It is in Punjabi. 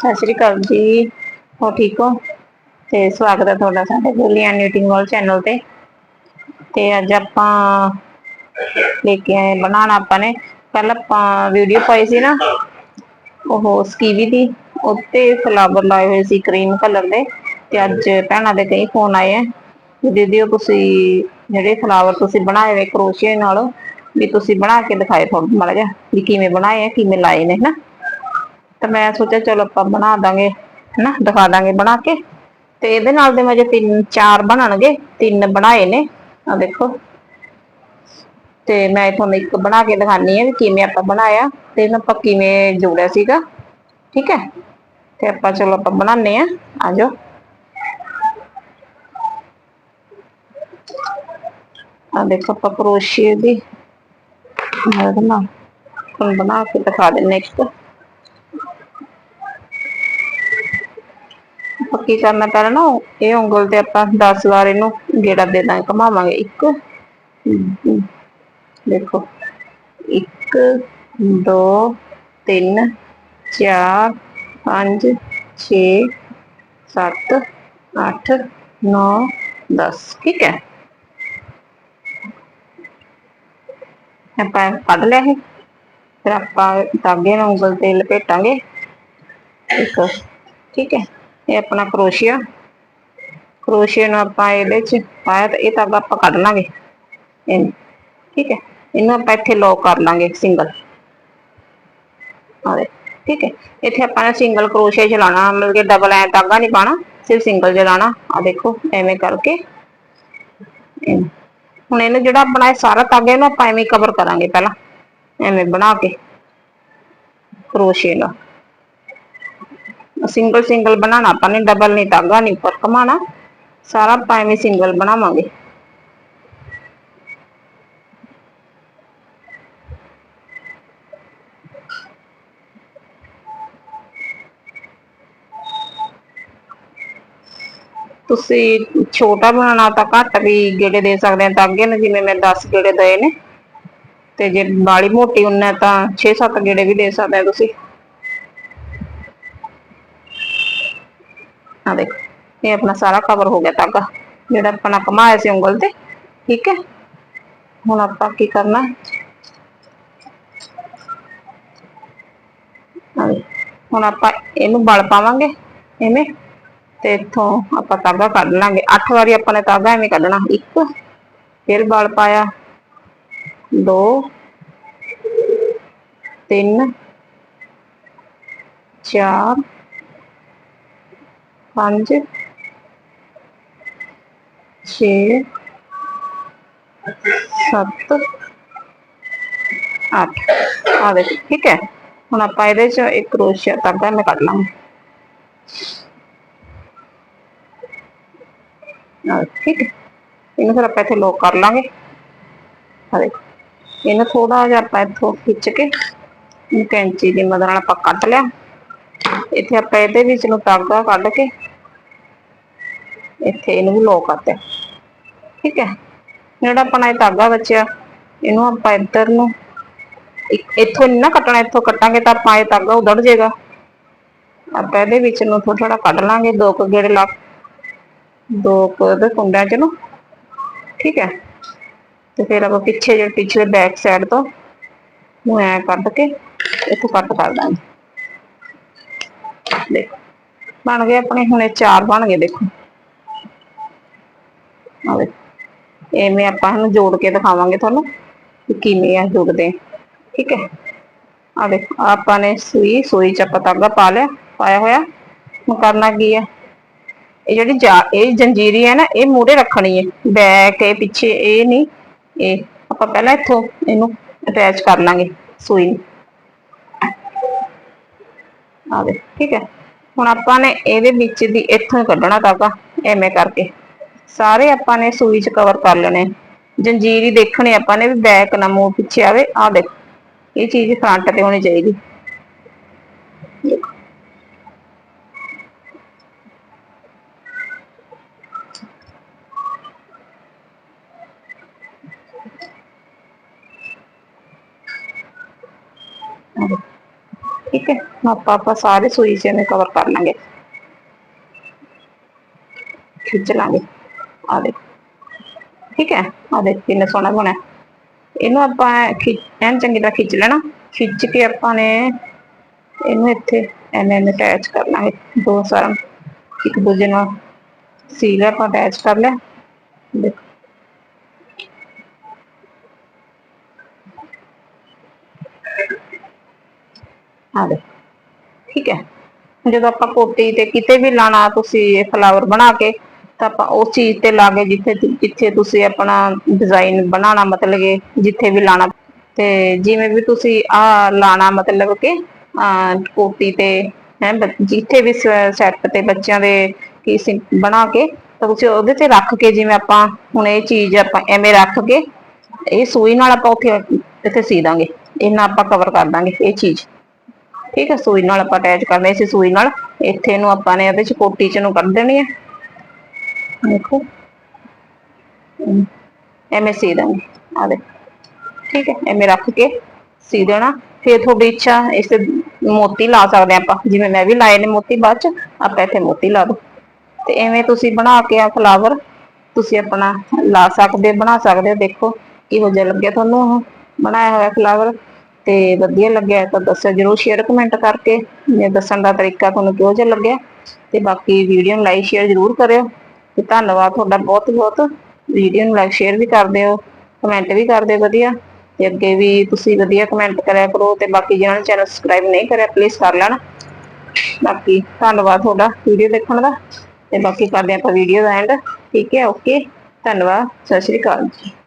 ਸਤਿ ਸ਼੍ਰੀ ਅਕਾਲ ਜੀ। ਹੋ ਠੀਕ ਹੋ? ਤੇ ਸਵਾਗਤ ਹੈ ਤੁਹਾਡਾ ਸਾਡੇ ਗੋਲੀਆਂ ਨੀਟਿੰਗ ਵਾਲ ਚੈਨਲ ਤੇ। ਤੇ ਅੱਜ ਆਪਾਂ ਲੈ ਕੇ ਆਏ, ਬਣਾਉਣਾ ਆਪਾਂ ਨੇ। ਪਹਿਲਾਂ ਆਪਾਂ ਵੀਡੀਓ ਪਾਈ ਸੀ ਨਾ, ਉਹ ਸਕੀਵੀ ਦੀ, ਉੱਤੇ ਫਲਾਵਰ ਲਾਏ ਹੋਏ ਸੀ ਕਰੀਮ ਕਲਰ ਦੇ। ਤੇ ਅੱਜ ਭੈਣਾਂ ਦੇ ਕਈ ਫੋਨ ਆਏ ਆ। ਵੀ ਦੀਦੀ, ਉਹ ਤੁਸੀਂ ਜਿਹੜੇ ਫਲਾਵਰ ਤੁਸੀਂ ਬਣਾਏ ਹੋਏ ਕਰੋਸ਼ੀਏ ਨਾਲ, ਵੀ ਤੁਸੀਂ ਬਣਾ ਕੇ ਦਿਖਾਏ ਤੁਹਾਨੂੰ ਮਾੜਾ ਜਿਹਾ, ਵੀ ਕਿਵੇਂ ਬਣਾਏ ਆ, ਕਿਵੇਂ ਲਾਏ ਨੇ, ਹਨਾ? ਤੇ ਮੈਂ ਸੋਚਿਆ ਚਲੋ ਆਪਾਂ ਬਣਾ ਦਾਂਗੇ, ਹਨਾ, ਦਿਖਾ ਦਾਂਗੇ ਬਣਾ ਕੇ। ਤੇ ਇਹਦੇ ਨਾਲ ਦੇ ਮੈਂ ਜੇ ਤਿੰਨ, ਚਾਰ ਬਣਨਗੇ, ਤਿੰਨ ਬਣਾਏ ਨੇ ਆ ਦੇਖੋ। ਤੇ ਮੈਂ ਤੁਹਾਨੂੰ ਇੱਕ ਬਣਾ ਕੇ ਦਿਖਾਨੀ ਆ ਵੀ ਕਿਵੇਂ ਆਪਾਂ ਬਣਾਇਆ ਤੇ ਇਹਨੂੰ ਆਪਾਂ ਕਿਵੇਂ ਜੋੜਿਆ ਸੀਗਾ, ਠੀਕ ਹੈ? ਤੇ ਆਪਾਂ ਚਲੋ ਆਪਾਂ ਬਣਾਉਂਦੇ ਆ ਆਜੋ ਆ ਦੇਖੋ ਆਪਾਂ ਕਰੋਸ਼ੀਏ ਦੀ ਮਦਦ ਨਾਲ ਬਣਾ ਕੇ ਦਿਖਾ ਦਿੰਨੇ ਇੱਕ। ਕੀ ਕਰਨਾ ਪਹਿਲਾਂ ਨਾ, ਇਹ ਉਂਗਲ ਤੇ ਆਪਾਂ 10 ਵਾਰ ਇਹਨੂੰ ਗੇੜਾ ਦੇ ਦਾਂਗੇ, ਘਮਾਵਾਂਗੇ। ਇੱਕ ਦੇਖੋ। 1 2 3 4 5 6 7 8 9 10 ਠੀਕ ਹੈ? ਆਪਾਂ ਕੱਢ ਲਿਆ ਇਹ। ਫਿਰ ਆਪਾਂ ਧਾਗੇ ਨੂੰ ਉਂਗਲ ਤੇ ਲਪੇਟਾਂਗੇ ਇੱਕ, ਠੀਕ ਹੈ? ਇਹ ਆਪਣਾ ਕਰੋਸ਼ੀਆ। ਕਰੋਸ਼ੀਆ ਨੂੰ ਆਪਾਂ ਇਹਦੇ ਚ ਪਾਇਆ ਤਾਂ ਇਹ ਧਾਗਾ ਆਪਾਂ ਕੱਢ ਲਾਂਗੇ। ਠੀਕ ਹੈ। ਇਹਨੂੰ ਆਪਾਂ ਇੱਥੇ ਲੋਕ ਕਰ ਲਾਂਗੇ ਸਿੰਗਲ ਆਵੇ ਠੀਕ ਹੈ। ਇੱਥੇ ਆਪਾਂ ਨੇ ਸਿੰਗਲ ਕਰੋਸ਼ੀਆ ਚਲਾਣਾ ਮਤਲਬ ਕਿ ਡਬਲ ਐ ਧਾਗਾ ਨਹੀਂ ਪਾਣਾ ਸਿਰਫ ਸਿੰਗਲ ਚਲਾਣਾ ਆ ਦੇਖੋ, ਐਵੇਂ ਕਰਕੇ। ਹੁਣ ਇਹਨੂੰ ਜਿਹੜਾ ਆਪਣਾ ਸਾਰਾ ਧਾਗਾ ਇਹਨੂੰ ਆਪਾਂ ਐਵੇਂ ਕਵਰ ਕਰਾਂਗੇ ਪਹਿਲਾਂ। ਐਵੇਂ ਬਣਾ ਕੇ। ਕਰੋਸ਼ੀਏ ਨਾਲ ਸਿੰਗਲ ਸਿੰਗਲ ਬਣਾਣਾ ਆਪਾਂ ਨੇ ਡਬਲ ਨਹੀਂ ਧਾਗਾ ਨਹੀਂ ਉੱਪਰ ਕਮਾਣਾ ਸਾਰਾ ਆਪਾਂ ਐਵੇਂ ਸਿੰਗਲ ਬਣਾਵਾਂਗੇ। ਤੁਸੀਂ ਛੋਟਾ ਬਣਾਉਣਾ ਤਾਂ ਘੱਟ ਵੀ ਗੇੜੇ ਦੇ ਸਕਦੇ ਆ ਧਾਗੇ ਨੂੰ ਜਿਵੇਂ ਮੈਂ 10 ਗੇੜੇ ਦਏ ਨੇ। ਤੇ ਜੇ ਬਾਲੀ ਮੋਟੀ ਉਨ ਤਾਂ 6-7 ਗੇੜੇ ਵੀ ਦੇ ਸਕਦੇ ਆ ਤੁਸੀਂ। ਆ ਦੇਖੋ, ਇਹ ਆਪਣਾ ਸਾਰਾ ਕਵਰ ਹੋ ਗਿਆ ਧਾਗਾ, ਜਿਹੜਾ ਆਪਣਾ ਕਮਾਇਆ ਸੀ ਉਂਗਲ ਤੇ, ਠੀਕ ਹੈ? ਹੁਣ ਆਪਾਂ ਕੀ ਕਰਨਾ? ਹੁਣ ਆਪਾਂ ਇਹਨੂੰ ਬਲ ਪਾਵਾਂਗੇ ਐਵੇਂ ਤੇ ਇੱਥੋਂ ਆਪਾਂ ਤਾਗਾ ਕੱਢ ਲਾਂਗੇ। 8 ਵਾਰੀ ਆਪਾਂ ਨੇ ਤਾਗਾ ਐਵੇਂ ਕੱਢਣਾ, ਇੱਕ, ਫਿਰ ਬਲ ਪਾਇਆ 2 3 4 ਪੰਜ 6 7 8 ਆ ਦੇਖੋ, ਠੀਕ ਹੈ? ਹੁਣ ਆਪਾਂ ਇਹਦੇ ਚ ਇੱਕ ਕਰੋਸ਼ੀਆ ਤਾਗਾ ਮੈਂ ਕੱਢ ਲਾਂਗੇ। ਠੀਕ ਹੈ। ਇਹਨੂੰ ਫਿਰ ਆਪਾਂ ਇੱਥੇ ਲੋਕ ਕਰ ਲਾਂਗੇ। ਆ ਦੇਖੋ, ਇਹਨੂੰ ਥੋੜਾ ਜਿਹਾ ਆਪਾਂ ਇੱਥੋਂ ਖਿੱਚ ਕੇ ਕੈਂਚੀ ਦੀ ਮਦਦ ਨਾਲ ਆਪਾਂ ਕੱਟ ਲਿਆ। ਇੱਥੇ ਆਪਾਂ ਇਹਦੇ ਵਿੱਚ ਨੂੰ ਤਾਗਾ ਕੱਢ ਕੇ ਇੱਥੇ ਇਹਨੂੰ ਵੀ ਲੋਕ ਕਰਤੇ ਠੀਕ ਹੈ। ਜਿਹੜਾ ਆਪਣਾ ਇਹ ਧਾਗਾ ਬਚਿਆ, ਇਹਨੂੰ ਆਪਾਂ ਇੱਧਰ ਨੂੰ ਇੱਥੋਂ ਨਹੀਂ ਨਾ ਕੱਟਣਾ, ਇੱਥੋਂ ਕੱਟਾਂਗੇ ਤਾਂ ਆਪਾਂ ਇਹ ਧਾਗਾ ਉਧੜ ਜਾਏਗਾ। ਆਪਾਂ ਇਹਦੇ ਵਿੱਚ ਨੂੰ ਥੋੜਾ ਥੋੜਾ ਕੱਢ ਲਾਂਗੇ, ਦੋ ਕੁ ਗੇੜੇ ਲਾ, ਦੋ ਕੁ ਦੇ ਕੁੰਡਿਆਂ ਚ ਨੂੰ। ਠੀਕ ਹੈ। ਤੇ ਫਿਰ ਆਪਾਂ ਪਿੱਛੇ ਜਿਹੜੇ ਪਿਛਲੇ ਬੈਕ ਸਾਈਡ ਤੋਂ ਨੂੰ ਐ ਕੱਢ ਕੇ ਇੱਥੋਂ ਕੱਟ ਕਰ ਦਾਂਗੇ। ਦੇਖੋ। ਬਣ ਗਏ ਆਪਣੇ, ਹੁਣੇ ਚਾਰ ਬਣ ਗਏ ਦੇਖੋ। ਆ ਐਵੇਂ ਆਪਾਂ ਇਹਨੂੰ ਜੋੜ ਕੇ ਦਿਖਾਵਾਂਗੇ ਤੁਹਾਨੂੰ ਕਿ ਕਿਵੇਂ ਆ ਜੁੜਦੇ। ਠੀਕ ਹੈ। ਆ ਦੇਖੋ ਆਪਾਂ ਨੇ ਸੂਈ ਸੂਈ ਚ ਆਪਾਂ ਧਾਗਾ ਪਾ ਲਿਆ, ਪਾਇਆ ਹੋਇਆ। ਹੁਣ ਕਰਨਾ ਕੀ ਹੈ ਇਹ ਜਿਹੜੀ ਜਾ, ਇਹ ਜੰਜੀਰੀ ਹੈ ਨਾ, ਇਹ ਮੂਰੇ ਰੱਖਣੀ ਹੈ। ਬੈਕ, ਇਹ ਪਿੱਛੇ, ਇਹ ਨਹੀਂ। ਇਹ ਆਪਾਂ ਪਹਿਲਾਂ ਇੱਥੋਂ ਇਹਨੂੰ ਅਟੈਚ ਕਰ ਲਾਂਗੇ ਸੂਈ ਆ ਦੇ ਠੀਕ ਹੈ। ਹੁਣ ਆਪਾਂ ਨੇ ਇਹਦੇ ਵਿੱਚ ਦੀ ਇੱਥੋਂ ਕੱਢਣਾ ਧਾਗਾ ਐਵੇਂ ਕਰਕੇ। ਸਾਰੇ ਆਪਾਂ ਨੇ ਸੂਈ ਚ ਕਵਰ ਕਰ ਲੈਣੇ। ਜੰਜੀਰੀ ਦੇਖਣੀ ਆਪਾਂ ਨੇ ਵੀ ਬੈਕ ਨਾ ਮੂੰਹ ਪਿੱਛੇ ਆਵੇ। ਆ ਦੇਖੋ, ਇਹ ਚੀਜ਼ ਫਰੰਟ ਤੇ ਹੋਣੀ ਚਾਹੀਦੀ। ਠੀਕ ਹੈ? ਆਪਾਂ ਆਪਾਂ ਸਾਰੇ ਸੂਈ ਚ ਇਹਨੂੰ ਕਵਰ ਕਰ ਲਾਂਗੇ। ਖਿੱਚ ਲਾਂਗੇ। ਆ ਦੇਖੋ। ਠੀਕ ਹੈ? ਆ ਦੇਖ ਕਿੰਨਾ ਸੋਹਣਾ ਬਣਿਆ। ਇਹਨੂੰ ਆਪਾਂ ਖਿੱਚ, ਐਨ ਚੰਗੀ ਤਰ੍ਹਾਂ ਖਿੱਚ ਲੈਣਾ। ਖਿੱਚ ਕੇ ਆਪਾਂ ਨੇ ਇਹਨੂੰ ਇੱਥੇ ਐਵੇਂ ਐਵੇਂ ਅਟੈਚ ਕਰ ਲਾਂਗੇ। ਦੋ ਸਾਰਾ ਇੱਕ ਦੂਜੇ ਨਾਲ ਸੀਲ ਆਪਾਂ ਅਟੈਚ ਕਰ ਲਿਆ। ਦੇਖੋ। ਆ ਦੇ ਠੀਕ ਹੈ। ਜਦੋਂ ਆਪਾਂ ਕੋਟੀ ਤੇ ਕਿਤੇ ਵੀ ਲਾਣਾ, ਤੁਸੀਂ ਇਹ ਫਲਾਵਰ ਬਣਾ ਕੇ, ਤਾਂ ਆਪਾਂ ਉਸ ਚੀਜ਼ ਤੇ ਲਾ ਕੇ ਜਿੱਥੇ ਜਿੱਥੇ ਤੁਸੀਂ ਆਪਣਾ ਡਿਜ਼ਾਈਨ ਬਣਾਉਣਾ ਮਤਲਬ ਕਿ ਜਿੱਥੇ ਵੀ ਲਾਣਾ। ਤੇ ਜਿਵੇਂ ਵੀ ਤੁਸੀਂ ਆ ਲਾਣਾ ਮਤਲਬ ਕਿ ਕੋਟੀ ਤੇ, ਹੈ ਜਿੱਥੇ ਵੀ ਸੈੱਟ ਤੇ ਬੱਚਿਆਂ ਦੇ ਕੀ ਬਣਾ ਕੇ, ਤਾਂ ਤੁਸੀਂ ਉਹਦੇ ਤੇ ਰੱਖ ਕੇ ਜਿਵੇਂ ਆਪਾਂ ਹੁਣ ਇਹ ਚੀਜ਼ ਆਪਾਂ ਐਵੇਂ ਰੱਖ ਕੇ, ਇਹ ਸੂਈ ਨਾਲ ਆਪਾਂ ਉੱਥੇ, ਇੱਥੇ ਸੀ ਦਾਂਗੇ। ਇਹਨਾਂ ਆਪਾਂ ਕਵਰ ਕਰ ਦਾਂਗੇ ਇਹ ਚੀਜ਼। ਠੀਕ ਹੈ, ਸੂਈ ਨਾਲ ਆਪਾਂ ਅਟੈਚ ਕਰਨੇ ਸੀ ਸੂਈ ਨਾਲ। ਇੱਥੇ ਨੂੰ ਆਪਾਂ ਨੇ ਇਹਦੇ ਚ ਕੋਟੀ ਚ ਨੂੰ ਕੱਢ ਦੇਣੀ ਹੈ। ਦੇਖੋ। ਐਵੇਂ ਸੀ ਦਾਂਗੇ ਆ ਦੇ ਠੀਕ ਹੈ ਐਵੇਂ ਰੱਖ ਕੇ ਸੀ ਦੇਣਾ। ਫਿਰ ਤੁਹਾਡੀ ਇੱਛਾ, ਇਸ ਮੋਤੀ ਲਾ ਸਕਦੇ ਆਪਾਂ। ਜਿਵੇਂ ਮੈਂ ਵੀ ਲਾਏ ਨੇ ਮੋਤੀ ਬਾਅਦ ਚ, ਆਪਾਂ ਇੱਥੇ ਮੋਤੀ ਲਾ ਦੋ। ਤੇ ਐਵੇਂ ਤੁਸੀਂ ਬਣਾ ਕੇ ਆ ਫਲਾਵਰ ਤੁਸੀਂ ਆਪਣਾ ਲਾ ਸਕਦੇ, ਬਣਾ ਸਕਦੇ ਹੋ। ਦੇਖੋ, ਕਿਹੋ ਜਿਹਾ ਲੱਗਿਆ ਤੁਹਾਨੂੰ ਉਹ ਬਣਾਇਆ ਹੋਇਆ ਫਲਾਵਰ ਤੇ ਵਧੀਆ ਲੱਗਿਆ ਤਾਂ ਦੱਸਿਓ ਜਰੂਰ ਸ਼ੇਅਰ ਕਮੈਂਟ ਕਰਕੇ ਮੇਰੇ ਦੱਸਣ ਦਾ ਤਰੀਕਾ ਤੁਹਾਨੂੰ ਕਿਹੋ ਜਿਹਾ ਲੱਗਿਆ, ਤੇ ਬਾਕੀ ਵੀਡੀਓ ਨੂੰ ਲਾਈਕ ਸ਼ੇਅਰ ਜਰੂਰ ਕਰਿਓ, ਤੇ ਧੰਨਵਾਦ ਤੁਹਾਡਾ ਬਹੁਤ ਬਹੁਤ ਵੀਡੀਓ ਨੂੰ ਲਾਈਕ ਸ਼ੇਅਰ ਵੀ ਕਰਦੇ ਹੋ ਕਮੈਂਟ ਵੀ ਕਰਦੇ ਹੋ ਵਧੀਆ, ਤੇ ਅੱਗੇ ਵੀ ਤੁਸੀਂ ਵਧੀਆ ਕਮੈਂਟ ਕਰਿਆ ਕਰੋ, ਤੇ ਬਾਕੀ ਜਿਹਨਾਂ ਨੇ ਚੈਨਲ ਸਬਸਕ੍ਰਾਈਬ ਨਹੀਂ ਕਰਿਆ ਪਲੀਜ਼ ਕਰ ਲੈਣਾ, ਬਾਕੀ ਧੰਨਵਾਦ ਤੁਹਾਡਾ ਵੀਡੀਓ ਦੇਖਣ ਦਾ, ਤੇ ਬਾਕੀ ਕਰਦੇ ਆਪਾਂ ਵੀਡੀਓ ਦਾ ਐਂਡ ਠੀਕ ਹੈ ਓਕੇ ਧੰਨਵਾਦ, ਸਤਿ ਸ਼੍ਰੀ ਅਕਾਲ ਜੀ।